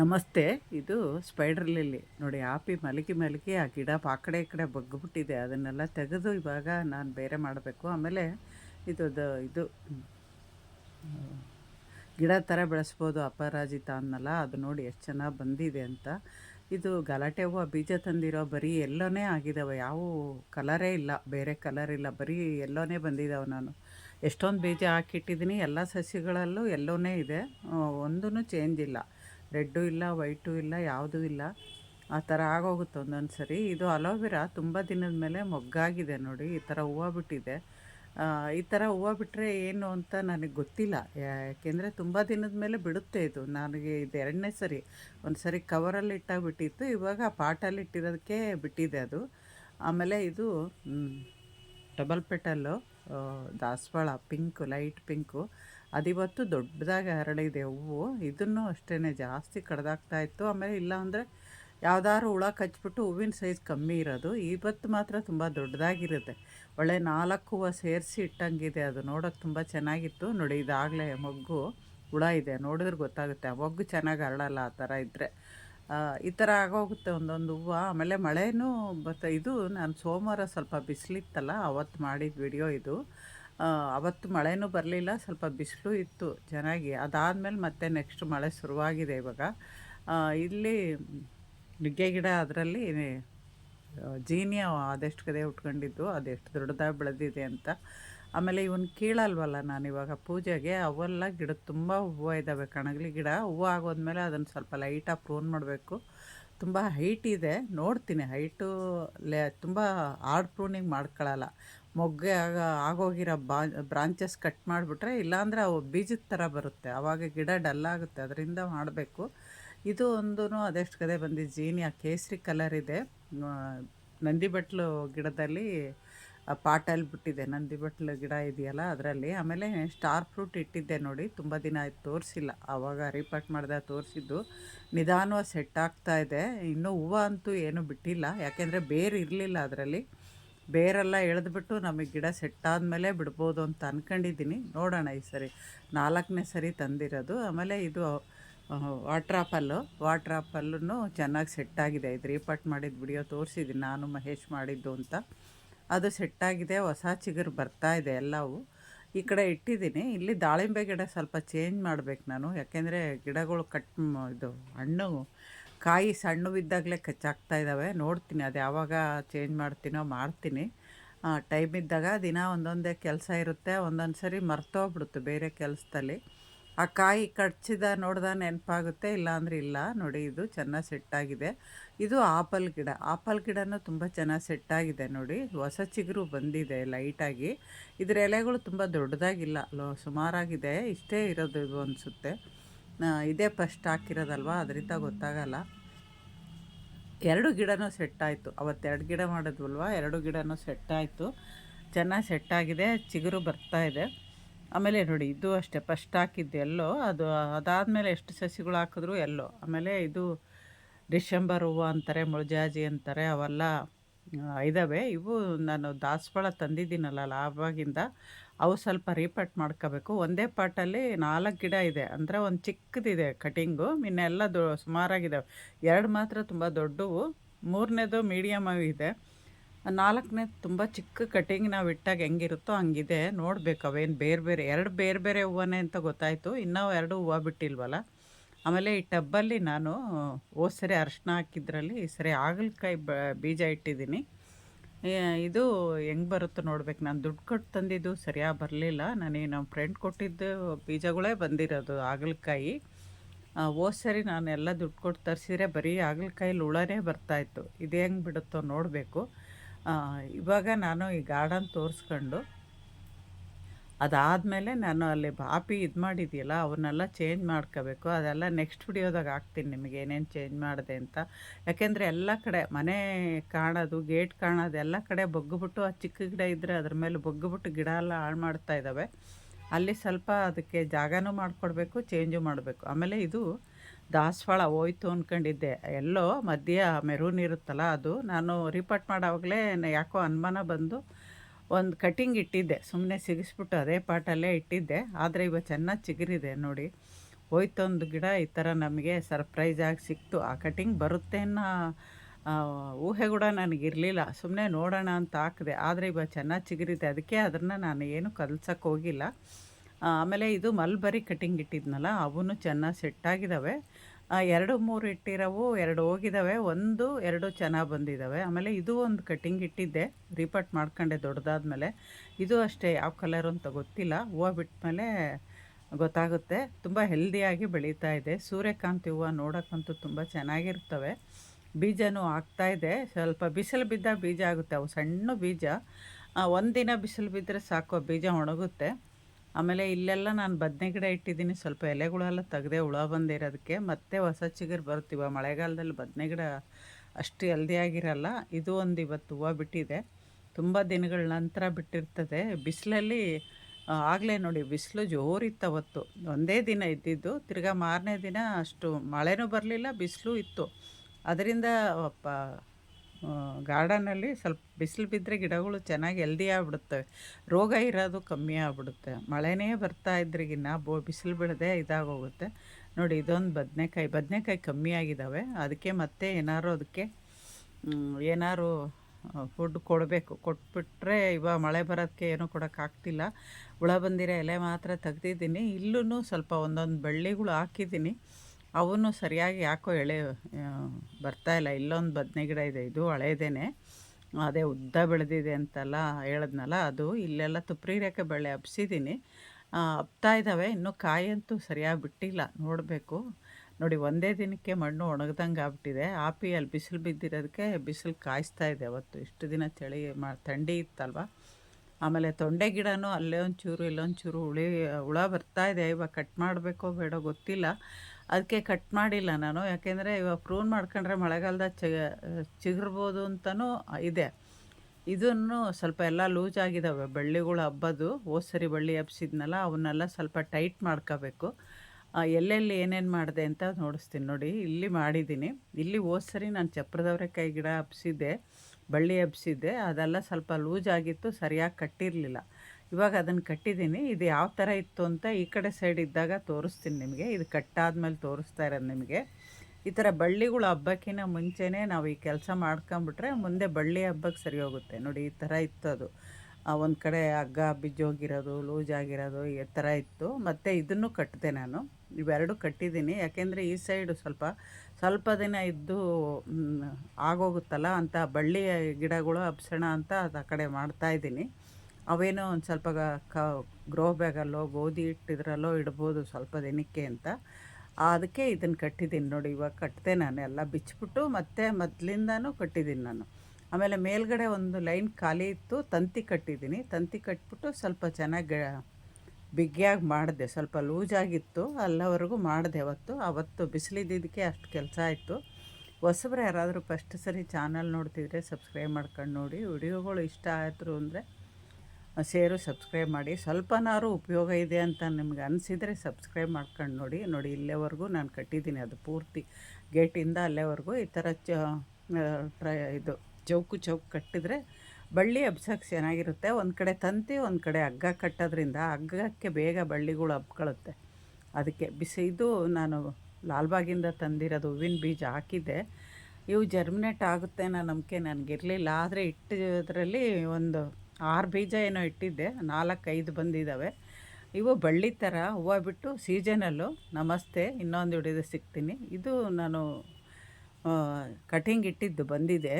ನಮಸ್ತೆ. ಇದು spider lily ನೋಡಿ ಆಪಿ ಮಲಗಿ ಮಲಗಿ ಆ ಗಿಡ ಆ ಕಡೆ ಈ ಕಡೆ ಬಗ್ಗಿಬಿಟ್ಟಿದೆ. ಅದನ್ನೆಲ್ಲ ತೆಗೆದು ಇವಾಗ ನಾನು ಬೇರೆ ಮಾಡಬೇಕು. ಆಮೇಲೆ ಇದು ಇದು, ಗಿಡ ಥರ ಬೆಳೆಸ್ಬೋದು ಅಪರಾಜಿತ ಅನ್ನಲ್ಲ. ಅದು ನೋಡಿ ಎಷ್ಟು ಚೆನ್ನಾಗಿ ಬಂದಿದೆ ಅಂತ. ಇದು ಗಲಾಟೆ ಹೂವು ಬೀಜ ತಂದಿರೋ ಬರೀ ಎಲ್ಲೋನೇ ಆಗಿದ್ದಾವೆ ಯಾವ ಕಲರೇ ಇಲ್ಲ. ಬೇರೆ ಕಲರ್ ಇಲ್ಲ. ಬರೀ ಎಲ್ಲೋನೇ ಬಂದಿದ್ದಾವೆ ನಾನು. ಎಷ್ಟೊಂದು ಬೀಜ ಹಾಕಿಟ್ಟಿದ್ದೀನಿ. ಎಲ್ಲ ಸಸಿಗಳಲ್ಲೂ ಎಲ್ಲೋನೇ ಇದೆ. ಒಂದೂ ಚೇಂಜ್ ಇಲ್ಲ. ರೆಡ್ಡು ಇಲ್ಲ, ವೈಟು ಇಲ್ಲ, ಯಾವುದೂ ಇಲ್ಲ. ಆ ಥರ ಆಗೋಗುತ್ತೆ ಒಂದೊಂದು ಸರಿ. ಇದು ಅಲೋವೆರಾ ತುಂಬ ದಿನದ ಮೇಲೆ ಮೊಗ್ಗಾಗಿದೆ ನೋಡಿ. ಈ ಥರ ಹೂವು ಬಿಟ್ಟಿದೆ. ಈ ಥರ ಹೂವು ಬಿಟ್ಟರೆ ಏನು ಅಂತ ನನಗೆ ಗೊತ್ತಿಲ್ಲ. ಯಾಕೆಂದರೆ ತುಂಬ ದಿನದ ಮೇಲೆ ಬಿಡುತ್ತೆ ಇದು. ನನಗೆ ಇದು ಎರಡನೇ ಸರಿ. ಒಂದು ಸರಿ ಕವರಲ್ಲಿ ಇಟ್ಟಾಗ ಬಿಟ್ಟಿತ್ತು ಇವಾಗ ಪಾಟಲ್ಲಿ ಇಟ್ಟಿರೋದಕ್ಕೆ ಬಿಟ್ಟಿದೆ ಅದು. ಆಮೇಲೆ ಇದು ಡಬಲ್ ಪೆಟಲ್ಲು ದಾಸವಾಳ ಪಿಂಕು, ಲೈಟ್ ಪಿಂಕು. ಅದಿವತ್ತು ದೊಡ್ಡದಾಗಿ ಹರಳಿದೆ ಹೂವು ಇದನ್ನು ಅಷ್ಟೇ ಜಾಸ್ತಿ ಕಡ್ದಾಗ್ತಾ ಇತ್ತು. ಆಮೇಲೆ ಇಲ್ಲಾಂದರೆ ಯಾವ್ದಾದ್ರು ಹುಳ ಕಚ್ಬಿಟ್ಟು ಹೂವಿನ ಸೈಜ್ ಕಮ್ಮಿ ಇರೋದು. ಇವತ್ತು ಮಾತ್ರ ತುಂಬ ದೊಡ್ಡದಾಗಿರುತ್ತೆ. ಒಳ್ಳೆ ನಾಲ್ಕು ಹೂವು ಸೇರಿಸಿ ಇಟ್ಟಂಗಿದೆ. ಅದು ನೋಡೋಕೆ ತುಂಬ ಚೆನ್ನಾಗಿತ್ತು. ನೋಡಿ, ಇದಾಗಲೇ ಮೊಗ್ಗು ಹುಳ ಇದೆ. ನೋಡಿದ್ರೆ ಗೊತ್ತಾಗುತ್ತೆ. ಆ ಮೊಗ್ಗು ಚೆನ್ನಾಗಿ ಹರಳಲ್ಲ, ಆ ಥರ ಇದ್ದರೆ ಈ ಥರ ಆಗೋಗುತ್ತೆ ಒಂದೊಂದು ಹೂವು. ಆಮೇಲೆ ಮಳೆನೂ ಬತ್ತ ಇದು ನಾನು ಸೋಮವಾರ ಸ್ವಲ್ಪ ಬಿಸಿಲಿತ್ತಲ್ಲ, ಅವತ್ತು ಮಾಡಿದ ವಿಡಿಯೋ ಇದು. ಅವತ್ತು ಮಳೆನೂ ಬರಲಿಲ್ಲ, ಸ್ವಲ್ಪ ಬಿಸಿಲು ಇತ್ತು ಚೆನ್ನಾಗಿ. ಅದಾದಮೇಲೆ ಮತ್ತೆ ನೆಕ್ಸ್ಟ್ ಮಳೆ ಶುರುವಾಗಿದೆ ಇವಾಗ. ಇಲ್ಲಿ ನುಗ್ಗೆ ಗಿಡ ಅದರಲ್ಲಿ ಜೀನಿಯ ಅದೆಷ್ಟು ಕದೆ ಉಟ್ಕೊಂಡಿದ್ದು, ಅದೆಷ್ಟು ದೊಡ್ಡದಾಗಿ ಬೆಳೆದಿದೆ ಅಂತ. ಆಮೇಲೆ ಇವನ್ ಕೀಳಲ್ವಲ್ಲ ನಾನು ಇವಾಗ ಪೂಜೆಗೆ, ಅವೆಲ್ಲ ಗಿಡ ತುಂಬ ಹೂವು ಇದ್ದಾವೆ ಕಣಗಲಿ ಗಿಡ. ಹೂವು ಆಗೋದ್ಮೇಲೆ ಅದನ್ನು ಸ್ವಲ್ಪ ಲೈಟಾಗಿ ಪ್ರೂನ್ ಮಾಡಬೇಕು. ತುಂಬ ಹೈಟ್ ಇದೆ. ನೋಡ್ತೀನಿ ಹೈಟು ಲೇ, ತುಂಬ ಆರ್ಡ್ ಪ್ರೂನಿಂಗ್ ಮಾಡ್ಕೊಳ್ಳಲ್ಲ ಮೊಗ್ಗೆ ಆಗ ಆಗೋಗಿರೋ ಬಾ ಬ್ರಾಂಚಸ್ ಕಟ್ ಮಾಡಿಬಿಟ್ರೆ ಇಲ್ಲಾಂದರೆ ಅವು ಬೀಜದ ಥರ ಬರುತ್ತೆ. ಆವಾಗ ಗಿಡ ಡಲ್ ಆಗುತ್ತೆ. ಅದರಿಂದ ಮಾಡಬೇಕು. ಇದು ಒಂದೂ ಅದೆಷ್ಟು ಕದೆ ಬಂದಿದ್ದು ಆ ಕೇಸರಿ ಕಲರ್ ಇದೆ. ನಂದಿಬಟ್ಲು ನಂದಿ ಬಟ್ಲು ಗಿಡದಲ್ಲಿ ಪಾಟಲ್ಲಿ ಬಿಟ್ಟಿದೆ. ನಂದಿ ಬಟ್ಲು ಗಿಡ ಇದೆಯಲ್ಲ ಅದರಲ್ಲಿ. ಆಮೇಲೆ ಸ್ಟಾರ್ ಫ್ರೂಟ್ ಇಟ್ಟಿದ್ದೆ ನೋಡಿ. ತುಂಬ ದಿನ ಆಯ್ತು ತೋರಿಸಿಲ್ಲ. ಆವಾಗ ರೀಪಾಟ್ ಮಾಡಿದಾಗ ತೋರಿಸಿದ್ದು. ನಿಧಾನವಾಗಿ ಸೆಟ್ ಆಗ್ತಾ ಇದೆ. ಇನ್ನೂ ಹೂವು ಅಂತೂ ಏನೂ ಬಿಟ್ಟಿಲ್ಲ. ಯಾಕೆಂದರೆ ಬೇರು ಇರಲಿಲ್ಲ ಅದರಲ್ಲಿ. ಬೇರೆಲ್ಲ ಎಳೆದ್ಬಿಟ್ಟು ನಮಗೆ ಗಿಡ ಸೆಟ್ ಆದಮೇಲೆ ಬಿಡ್ಬೋದು ಅಂತ ಅಂದ್ಕೊಂಡಿದ್ದೀನಿ ನೋಡೋಣ ಈ ಸರಿ. ನಾಲ್ಕನೇ ಸರಿ ತಂದಿರೋದು. ಆಮೇಲೆ ಇದು ವಾಟ್ರ್ ಆಪಲ್ಲು ವಾಟ್ರ್ ಆಪಲ್ಲೂ ಚೆನ್ನಾಗಿ ಸೆಟ್ ಆಗಿದೆ. ಇದು ರೀಪಟ್ ಮಾಡಿದ ವಿಡಿಯೋ ತೋರಿಸಿದ್ದೀನಿ ನಾನು, ಮಹೇಶ್ ಮಾಡಿದ್ದು ಅಂತ. ಅದು ಸೆಟ್ ಆಗಿದೆ. ಹೊಸ ಚಿಗುರು ಬರ್ತಾ ಇದೆ ಎಲ್ಲವೂ. ಈ ಕಡೆ ಇಟ್ಟಿದ್ದೀನಿ. ಇಲ್ಲಿ ದಾಳಿಂಬೆ ಗಿಡ ಸ್ವಲ್ಪ ಚೇಂಜ್ ಮಾಡಬೇಕು ನಾನು. ಯಾಕೆಂದರೆ ಗಿಡಗಳು ಕಟ್ ಇದು ಹಣ್ಣು ಕಾಯಿ ಸಣ್ಣವಿದ್ದಾಗಲೇ ಕಚ್ಚಾಗ್ತಾ ಇದ್ದಾವೆ ನೋಡ್ತೀನಿ ಅದು ಯಾವಾಗ ಚೇಂಜ್ ಮಾಡ್ತೀನೋ ಮಾಡ್ತೀನಿ. ಟೈಮ್ ಇದ್ದಾಗ ದಿನ ಒಂದೊಂದೇ ಕೆಲಸ ಇರುತ್ತೆ. ಒಂದೊಂದು ಸರಿ ಮರ್ತೋಗ್ಬಿಡುತ್ತೆ ಬೇರೆ ಕೆಲಸದಲ್ಲಿ. ಆ ಕಾಯಿ ಕಚ್ಚಿದ ನೋಡ್ದ ನೆನಪಾಗುತ್ತೆ, ಇಲ್ಲಾಂದ್ರೆ ಇಲ್ಲ. ನೋಡಿ, ಇದು ಚೆನ್ನಾಗಿ ಸೆಟ್ಟಾಗಿದೆ ಇದು ಆಪಲ್ ಗಿಡ. ಆಪಲ್ ಗಿಡನೂ ತುಂಬ ಚೆನ್ನಾಗಿ ಸೆಟ್ಟಾಗಿದೆ ನೋಡಿ. ಹೊಸ ಚಿಗುರು ಬಂದಿದೆ ಲೈಟಾಗಿ ಇದರ ಎಲೆಗಳು ತುಂಬ ದೊಡ್ಡದಾಗಿಲ್ಲ. ಸುಮಾರಾಗಿದೆ. ಇಷ್ಟೇ ಇರೋದು ಇದು ಅನಿಸುತ್ತೆ. ಇದೇ ಫಸ್ಟ್ ಹಾಕಿರೋದಲ್ವ? ಅದರಿಂದ ಗೊತ್ತಾಗಲ್ಲ. ಎರಡು ಗಿಡನೂ ಸೆಟ್ ಆಯಿತು ಅವತ್ತು ಎರಡು ಗಿಡ ಮಾಡಿದ್ವಲ್ವ? ಎರಡು ಗಿಡನೂ ಸೆಟ್ ಆಯಿತು ಚೆನ್ನಾಗಿ ಸೆಟ್ ಆಗಿದೆ ಚಿಗುರು ಬರ್ತಾ ಇದೆ. ಆಮೇಲೆ ನೋಡಿ, ಇದು ಅಷ್ಟೇ. ಫಸ್ಟ್ ಹಾಕಿದ್ದು ಎಲ್ಲೋ, ಅದು ಅದಾದಮೇಲೆ ಎಷ್ಟು ಸಸಿಗಳು ಹಾಕಿದ್ರು ಎಲ್ಲೋ. ಆಮೇಲೆ ಇದು ಡಿಸೆಂಬರ್ ಹೂವು ಅಂತಾರೆ, ಮುಳಜಾಜಿ ಅಂತಾರೆ, ಅವೆಲ್ಲ ಇದ್ದಾವೆ ಇವು ನಾನು ದಾಸವಾಳ ತಂದಿದ್ದೀನಲ್ಲ, ಲಾಭವಾಗಿಂದ. ಅವು ಸ್ವಲ್ಪ ರೀಪಟ್ ಮಾಡ್ಕೋಬೇಕು. ಒಂದೇ ಪಾಟಲ್ಲಿ ನಾಲ್ಕು ಗಿಡ ಇದೆ. ಅಂದರೆ ಒಂದು ಚಿಕ್ಕದಿದೆ ಕಟಿಂಗು. ಇನ್ನೆಲ್ಲ ದೊ ಸುಮಾರಾಗಿದ್ದಾವೆ ಎರಡು ಮಾತ್ರ ತುಂಬ ದೊಡ್ಡವು. ಮೂರನೇದು ಮೀಡಿಯಮ್ ಇದೆ. ನಾಲ್ಕನೇ ತುಂಬ ಚಿಕ್ಕ ಕಟಿಂಗ್ ನಾವು ಇಟ್ಟಾಗ ಹೆಂಗಿರುತ್ತೋ ಹಂಗಿದೆ. ನೋಡಬೇಕು ಅವೇನು ಬೇರೆ ಬೇರೆ, ಎರಡು ಬೇರೆ ಬೇರೆ ಹೂವನೇ ಅಂತ ಗೊತ್ತಾಯಿತು. ಇನ್ನೂ ಎರಡು ಹೂವು ಬಿಟ್ಟಿಲ್ವಲ್ಲ. ಆಮೇಲೆ ಈ ಟಬ್ಬಲ್ಲಿ ನಾನು ಓ ಸರಿ ಅರಶಿನ ಹಾಕಿದ್ರಲ್ಲಿ ಸರಿ ಹಾಗಲಕಾಯಿ ಬ, ಬೀಜ ಇಟ್ಟಿದ್ದೀನಿ. ಇದು ಹೆಂಗೆ ಬರುತ್ತೋ ನೋಡ್ಬೇಕು. ನಾನು ದುಡ್ಡು ಕೊಟ್ಟು ತಂದಿದ್ದು ಸರಿಯಾಗಿ ಬರಲಿಲ್ಲ. ನನಗೆ ನಮ್ಮ ಫ್ರೆಂಡ್ ಕೊಟ್ಟಿದ್ದು ಬೀಜಗಳೇ ಬಂದಿರೋದು ಹಾಗಲಕಾಯಿ. ಹೋದ ಸರಿ ನಾನು ಎಲ್ಲ ದುಡ್ಡು ಕೊಟ್ಟು ತರಿಸಿದ್ರೆ ಬರೀ ಹಾಗಲಕಾಯಲ್ಲಿ ಹುಳನೇ ಬರ್ತಾಯಿತ್ತು ಇದು ಹೆಂಗೆ ಬಿಡುತ್ತೋ ನೋಡಬೇಕು. ಇವಾಗ ನಾನು ಈ ಗಾರ್ಡನ್ ತೋರಿಸ್ಕೊಂಡು ಅದಾದಮೇಲೆ ನಾನು ಅಲ್ಲಿ ಬಾಪಿ ಇದು ಮಾಡಿದೆಯಲ್ಲ, ಅವನ್ನೆಲ್ಲ ಚೇಂಜ್ ಮಾಡ್ಕೋಬೇಕು. ಅದೆಲ್ಲ ನೆಕ್ಸ್ಟ್ ವಿಡಿಯೋದಾಗ ಹಾಕ್ತೀನಿ ನಿಮಗೆ ಏನೇನು ಚೇಂಜ್ ಮಾಡಿದೆ ಅಂತ. ಯಾಕೆಂದರೆ ಎಲ್ಲ ಕಡೆ ಮನೆ ಕಾಣೋದು ಗೇಟ್ ಕಾಣೋದು ಎಲ್ಲ ಕಡೆ ಬಗ್ಗಿಬಿಟ್ಟು ಆ ಚಿಕ್ಕ ಗಿಡ ಇದ್ದರೆ ಅದ್ರ ಮೇಲೆ ಬಗ್ಗಿಬಿಟ್ಟು ಗಿಡ ಎಲ್ಲ ಹಾಳು ಮಾಡ್ತಾ ಇದ್ದಾವೆ ಅಲ್ಲಿ ಸ್ವಲ್ಪ ಅದಕ್ಕೆ ಜಾಗನೂ ಮಾಡಿಕೊಡ್ಬೇಕು ಚೇಂಜು ಮಾಡಬೇಕು. ಆಮೇಲೆ ಇದು ದಾಸವಾಳ ಹೋಯ್ತು ಅಂದ್ಕೊಂಡಿದ್ದೆ ಎಲ್ಲೋ ಮಧ್ಯ ಮೆರೂನ್ ಇರುತ್ತಲ್ಲ ಅದು. ನಾನು ರಿಪೋರ್ಟ್ ಮಾಡೋವಾಗಲೇ ಯಾಕೋ ಅನುಮಾನ ಬಂದು ಒಂದು ಕಟಿಂಗ್ ಇಟ್ಟಿದ್ದೆ. ಸುಮ್ಮನೆ ಸಿಗಿಸ್ಬಿಟ್ಟು ಅದೇ ಪಾಟಲ್ಲೇ ಇಟ್ಟಿದ್ದೆ. ಆದರೆ ಇವಾಗ ಚೆನ್ನಾಗಿ ಚಿಗುರಿದೆ ನೋಡಿ. ಹೋಯ್ತೊಂದು ಗಿಡ, ಈ ಥರ ನಮಗೆ ಸರ್ಪ್ರೈಸ್ ಆಗಿ ಸಿಕ್ತು. ಆ ಕಟಿಂಗ್ ಬರುತ್ತೆ ಅನ್ನೋ ಊಹೆ ಕೂಡ ನನಗಿರಲಿಲ್ಲ ಸುಮ್ಮನೆ ನೋಡೋಣ ಅಂತ ಹಾಕಿದೆ. ಆದರೆ ಇವಾಗ ಚೆನ್ನಾಗಿ ಚಿಗುರಿದೆ. ಅದಕ್ಕೆ ಅದನ್ನು ನಾನು ಏನು ಕಲ್ಸಕ್ಕೆ ಹೋಗಿಲ್ಲ. ಆಮೇಲೆ ಇದು ಮಲ್ಬರಿ ಕಟಿಂಗ್ ಇಟ್ಟಿದ್ನಲ್ಲ ಅವೂ ಚೆನ್ನಾಗಿ ಸೆಟ್ಟಾಗಿದ್ದಾವೆ ಎರಡು ಮೂರು ಇಟ್ಟಿರೋವು, ಎರಡು ಹೋಗಿದ್ದಾವೆ ಒಂದು, ಎರಡು ಚೆನ್ನಾಗಿ ಬಂದಿದ್ದಾವೆ ಆಮೇಲೆ ಇದು ಒಂದು ಕಟ್ಟಿಂಗ್ ಇಟ್ಟಿದ್ದೆ. ರೀಪಟ್ ಮಾಡ್ಕೊಂಡೆ ದೊಡ್ಡದಾದ್ಮೇಲೆ ಇದು ಅಷ್ಟೇ, ಯಾವ ಕಲರ್ ಅಂತ ಗೊತ್ತಿಲ್ಲ. ಹೂವು ಬಿಟ್ಮೇಲೆ ಗೊತ್ತಾಗುತ್ತೆ. ತುಂಬ ಹೆಲ್ದಿಯಾಗಿ ಬೆಳೀತಾ ಇದೆ. ಸೂರ್ಯಕಾಂತಿ ಹೂವು ನೋಡೋಕ್ಕಂತೂ ತುಂಬ ಚೆನ್ನಾಗಿರ್ತವೆ. ಬೀಜನೂ ಆಗ್ತಾ ಇದೆ. ಸ್ವಲ್ಪ ಬಿಸಿಲು ಬಿದ್ದಾಗ ಬೀಜ ಆಗುತ್ತೆ. ಅವು ಸಣ್ಣ ಬೀಜ. ಒಂದಿನ ಬಿಸಿಲು ಬಿದ್ದರೆ ಸಾಕು ಬೀಜ ಒಣಗುತ್ತೆ. ಆಮೇಲೆ ಇಲ್ಲೆಲ್ಲ ನಾನು ಬದನೆ ಗಿಡ ಇಟ್ಟಿದ್ದೀನಿ. ಸ್ವಲ್ಪ ಎಲೆಗಳೆಲ್ಲ ತೆಗೆದೆ ಹುಳ ಬಂದಿರೋದಕ್ಕೆ ಮತ್ತೆ ಹೊಸ ಚಿಗುರು ಬರ್ತೀವ ಮಳೆಗಾಲದಲ್ಲಿ ಬದನೆ ಗಿಡ ಅಷ್ಟು ಹೆಲ್ದಿಯಾಗಿರಲ್ಲ ಇದು ಒಂದು ಇವತ್ತು ಹೂವು ಬಿಟ್ಟಿದೆ. ತುಂಬ ದಿನಗಳ ನಂತರ ಬಿಟ್ಟಿರ್ತದೆ. ಬಿಸಿಲಲ್ಲಿ ಆಗಲೇ ನೋಡಿ ಬಿಸಿಲು ಜೋರಿತ್ತು ಅವತ್ತು. ಒಂದೇ ದಿನ ಇದ್ದಿದ್ದು. ತಿರ್ಗಾ ಮಾರನೇ ದಿನ ಅಷ್ಟು ಮಳೆನೂ ಬರಲಿಲ್ಲ, ಬಿಸಿಲು ಇತ್ತು. ಅದರಿಂದ ಗಾರ್ಡನಲ್ಲಿ ಸ್ವಲ್ಪ ಬಿಸಿಲು ಬಿದ್ದರೆ ಗಿಡಗಳು ಚೆನ್ನಾಗಿ ಹೆಲ್ದಿ ಆಗಿಬಿಡುತ್ತವೆ ರೋಗ ಇರೋದು ಕಮ್ಮಿ ಆಗಿಬಿಡುತ್ತೆ. ಮಳೆನೇ ಬರ್ತಾ ಇದ್ರಿಗಿನ್ನ ಬೋ, ಬಿಸಿಲು ಬೀಳದೆ ಇದಾಗೋಗುತ್ತೆ. ನೋಡಿ, ಇದೊಂದು ಬದನೆಕಾಯಿ ಬದನೆಕಾಯಿ ಕಮ್ಮಿ ಆಗಿದ್ದಾವೆ ಅದಕ್ಕೆ ಮತ್ತೆ ಏನಾರು ಅದಕ್ಕೆ ಏನಾರು ಫುಡ್ ಕೊಡಬೇಕು. ಕೊಟ್ಬಿಟ್ರೆ ಇವಾಗ ಮಳೆ ಬರೋದಕ್ಕೆ ಏನೂ ಕೊಡೋಕ್ಕಾಗ್ತಿಲ್ಲ. ಹುಳ ಬಂದಿರೋ ಎಲೆ ಮಾತ್ರ ತೆಗ್ದಿದ್ದೀನಿ. ಇಲ್ಲೂ ಸ್ವಲ್ಪ ಒಂದೊಂದು ಬಳ್ಳಿಗಳು ಹಾಕಿದ್ದೀನಿ. ಅವನು ಸರಿಯಾಗಿ ಯಾಕೋ ಎಳೆ ಬರ್ತಾ ಇಲ್ಲ. ಇಲ್ಲೊಂದು ಬದನೆ ಗಿಡ ಇದೆ. ಇದು ಹಳೇದೇನೆ. ಅದೇ ಉದ್ದ ಬೆಳೆದಿದೆ ಅಂತೆಲ್ಲ ಹೇಳಿದ್ನಲ್ಲ ಅದು. ಇಲ್ಲೆಲ್ಲ ತುಪ್ರಿ ರೇಖೆ ಬೆಳೆ ಹಬ್ಸಿದ್ದೀನಿ ಹಬ್ತಾ ಇದ್ದಾವೆ ಇನ್ನೂ ಕಾಯಂತೂ ಸರಿಯಾಗಿ ಬಿಟ್ಟಿಲ್ಲ. ನೋಡಬೇಕು. ನೋಡಿ, ಒಂದೇ ದಿನಕ್ಕೆ ಮಣ್ಣು ಒಣಗ್ದಂಗೆ ಆಗ್ಬಿಟ್ಟಿದೆ. ಆಪಿ ಅಲ್ಲಿ ಬಿಸಿಲು ಬಿದ್ದಿರೋದಕ್ಕೆ ಬಿಸಿಲು ಕಾಯಿಸ್ತಾ ಇದೆ ಅವತ್ತು. ಇಷ್ಟು ದಿನ ಚಳಿ ಮಾ, ಥಂಡಿ ಇತ್ತಲ್ವ? ಆಮೇಲೆ ತೊಂಡೆ ಗಿಡನೂ ಅಲ್ಲೇ ಒಂಚೂರು, ಇಲ್ಲೊಂಚೂರು ಹುಳಿ, ಹುಳ ಬರ್ತಾ ಇದೆ. ಇವಾಗ ಕಟ್ ಮಾಡಬೇಕೋ ಬೇಡೋ ಗೊತ್ತಿಲ್ಲ. ಅದಕ್ಕೆ ಕಟ್ ಮಾಡಿಲ್ಲ ನಾನು. ಯಾಕೆಂದರೆ ಇವಾಗ ಪ್ರೂನ್ ಮಾಡ್ಕೊಂಡ್ರೆ ಮಳೆಗಾಲದಾಗ ಚ, ಚಿಗುರ್ಬೋದು ಅಂತಲೂ ಇದೆ. ಇದನ್ನು ಸ್ವಲ್ಪ ಎಲ್ಲ ಲೂಸ್ ಆಗಿದ್ದಾವೆ ಬಳ್ಳಿಗಳು ಹಬ್ಬದು ಹೋದ ಸರಿ ಬಳ್ಳಿ ಹಬ್ಸಿದ್ನಲ್ಲ, ಅವನ್ನೆಲ್ಲ ಸ್ವಲ್ಪ ಟೈಟ್ ಮಾಡ್ಕೋಬೇಕು. ಎಲ್ಲೆಲ್ಲಿ ಏನೇನು ಮಾಡಿದೆ ಅಂತ ನೋಡಿಸ್ತೀನಿ ನೋಡಿ. ಇಲ್ಲಿ ಮಾಡಿದ್ದೀನಿ. ಇಲ್ಲಿ ಹೋದ ಸರಿ ನಾನು ಚಪ್ರದವರೆಕಾಯಿ ಗಿಡ ಹಬ್ಸಿದ್ದೆ, ಬಳ್ಳಿ ಹಬ್ಸಿದ್ದೆ. ಅದೆಲ್ಲ ಸ್ವಲ್ಪ ಲೂಸ್ ಆಗಿತ್ತು, ಸರಿಯಾಗಿ ಕಟ್ಟಿರಲಿಲ್ಲ. ಇವಾಗ ಅದನ್ನು ಕಟ್ಟಿದ್ದೀನಿ. ಇದು ಯಾವ ಥರ ಇತ್ತು ಅಂತ ಈ ಕಡೆ ಸೈಡ್ ಇದ್ದಾಗ ತೋರಿಸ್ತೀನಿ ನಿಮಗೆ. ಇದು ಕಟ್ಟಾದ್ಮೇಲೆ ತೋರಿಸ್ತಾ ಇರೋದು ನಿಮಗೆ. ಈ ಥರ ಬಳ್ಳಿಗಳು ಹಬ್ಬಕ್ಕಿಂತ ಮುಂಚೆನೇ ನಾವು ಈ ಕೆಲಸ ಮಾಡ್ಕೊಂಬಿಟ್ರೆ ಮುಂದೆ ಬಳ್ಳಿ ಹಬ್ಬಕ್ಕೆ ಸರಿ ಹೋಗುತ್ತೆ. ನೋಡಿ, ಈ ಥರ ಇತ್ತು ಅದು. ಒಂದು ಕಡೆ ಹಗ್ಗ ಬಿಜ್ಜೋಗಿರೋದು ಲೂಸ್ ಆಗಿರೋದು ಈ ಥರ ಇತ್ತು. ಮತ್ತು ಇದನ್ನು ಕಟ್ಟಿದೆ ನಾನು. ಇವೆರಡು ಕಟ್ಟಿದ್ದೀನಿ. ಯಾಕೆಂದರೆ ಈ ಸೈಡು ಸ್ವಲ್ಪ ಸ್ವಲ್ಪ ದಿನ ಇದ್ದು ಆಗೋಗುತ್ತಲ್ಲ ಅಂತ ಬಳ್ಳಿ ಗಿಡಗಳು ಅಪ್ಸಣ ಅಂತ ಅದು ಆ ಕಡೆ ಮಾಡ್ತಾಯಿದ್ದೀನಿ ಅವೇನೋ ಒಂದು ಸ್ವಲ್ಪ ಕ ಗ್ರೋ ಬ್ಯಾಗಲ್ಲೋ ಗೋಧಿ ಇಟ್ಟಿದ್ರಲ್ಲೋ ಇಡ್ಬೋದು ಸ್ವಲ್ಪ ದಿನಕ್ಕೆ ಅಂತ. ಅದಕ್ಕೆ ಇದನ್ನು ಕಟ್ಟಿದ್ದೀನಿ ನೋಡಿ, ಇವಾಗ ಕಟ್ಟಿದೆ ನಾನು. ಎಲ್ಲ ಬಿಚ್ಚಿಬಿಟ್ಟು ಮತ್ತೆ ಮೊದಲಿಂದನೂ ಕಟ್ಟಿದ್ದೀನಿ ನಾನು. ಆಮೇಲೆ ಮೇಲ್ಗಡೆ ಒಂದು ಲೈನ್ ಖಾಲಿ ಇತ್ತು, ತಂತಿ ಕಟ್ಟಿದ್ದೀನಿ ತಂತಿ ಕಟ್ಬಿಟ್ಟು ಸ್ವಲ್ಪ ಚೆನ್ನಾಗಿ ಬಿಗಿಯಾಗಿ ಮಾಡಿದೆ. ಸ್ವಲ್ಪ ಲೂಜಾಗಿತ್ತು, ಅಲ್ಲವರೆಗೂ ಮಾಡಿದೆ ಅವತ್ತು. ಅವತ್ತು ಬಿಸಿಲಿದ್ದಕ್ಕೆ ಅಷ್ಟು ಕೆಲಸ ಆಯಿತು. ಹೊಸಬ್ರು ಯಾರಾದರೂ ಫಸ್ಟ್ ಸರಿ ಚಾನಲ್ ನೋಡ್ತಿದ್ರೆ ಸಬ್ಸ್ಕ್ರೈಬ್ ಮಾಡ್ಕೊಂಡು ನೋಡಿ. ವಿಡಿಯೋಗಳು ಇಷ್ಟ ಆಯಿತು ಅಂದರೆ ಶೇರು ಸಬ್ಸ್ಕ್ರೈಬ್ ಮಾಡಿ. ಸ್ವಲ್ಪನಾರು ಉಪಯೋಗ ಇದೆ ಅಂತ ನಿಮ್ಗೆ ಅನಿಸಿದರೆ ಸಬ್ಸ್ಕ್ರೈಬ್ ಮಾಡ್ಕೊಂಡು ನೋಡಿ. ನೋಡಿ ಇಲ್ಲೇವರೆಗೂ ನಾನು ಕಟ್ಟಿದ್ದೀನಿ. ಅದು ಪೂರ್ತಿ ಗೇಟಿಂದ ಅಲ್ಲೇವರೆಗೂ ಈ ಥರ ಚ ಟ್ರೈ ಇದು ಚೌಕು ಚೌಕು ಕಟ್ಟಿದರೆ ಬಳ್ಳಿ ಹಬ್ಸೋಕೆ ಚೆನ್ನಾಗಿರುತ್ತೆ. ಒಂದು ಕಡೆ ತಂತಿ, ಒಂದು ಕಡೆ ಹಗ್ಗ ಕಟ್ಟೋದ್ರಿಂದ ಹಗ್ಗಕ್ಕೆ ಬೇಗ ಬಳ್ಳಿಗಳು ಹಬ್ಕೊಳ್ಳುತ್ತೆ ಅದಕ್ಕೆ ಬಿಸಿ, ಇದು ನಾನು ಲಾಲ್ಬಾಗಿಂದ ತಂದಿರೋದು ಹೂವಿನ ಬೀಜ ಹಾಕಿದ್ದೆ. ಇವು ಜರ್ಮಿನೇಟ್ ಆಗುತ್ತೆ ಅನ್ನೋ ನಂಬಿಕೆ ನನಗಿರಲಿಲ್ಲ. ಆದರೆ ಇಟ್ಟಿದ್ರಲ್ಲಿ ಒಂದು ಆರು ಬೀಜ ಏನೋ ಇಟ್ಟಿದ್ದೆ, ನಾಲ್ಕೈದು ಬಂದಿದ್ದಾವೆ ಇವು ಬಳ್ಳಿ ಥರ ಹೂವು ಬಿಟ್ಟು ಸೀಸನಲ್ಲು ನಮಸ್ತೆ, ಇನ್ನೊಂದು ಹಿಡಿದು ಸಿಗ್ತೀನಿ. ಇದು ನಾನು ಕಟಿಂಗ್ ಇಟ್ಟಿದ್ದು ಬಂದಿದೆ.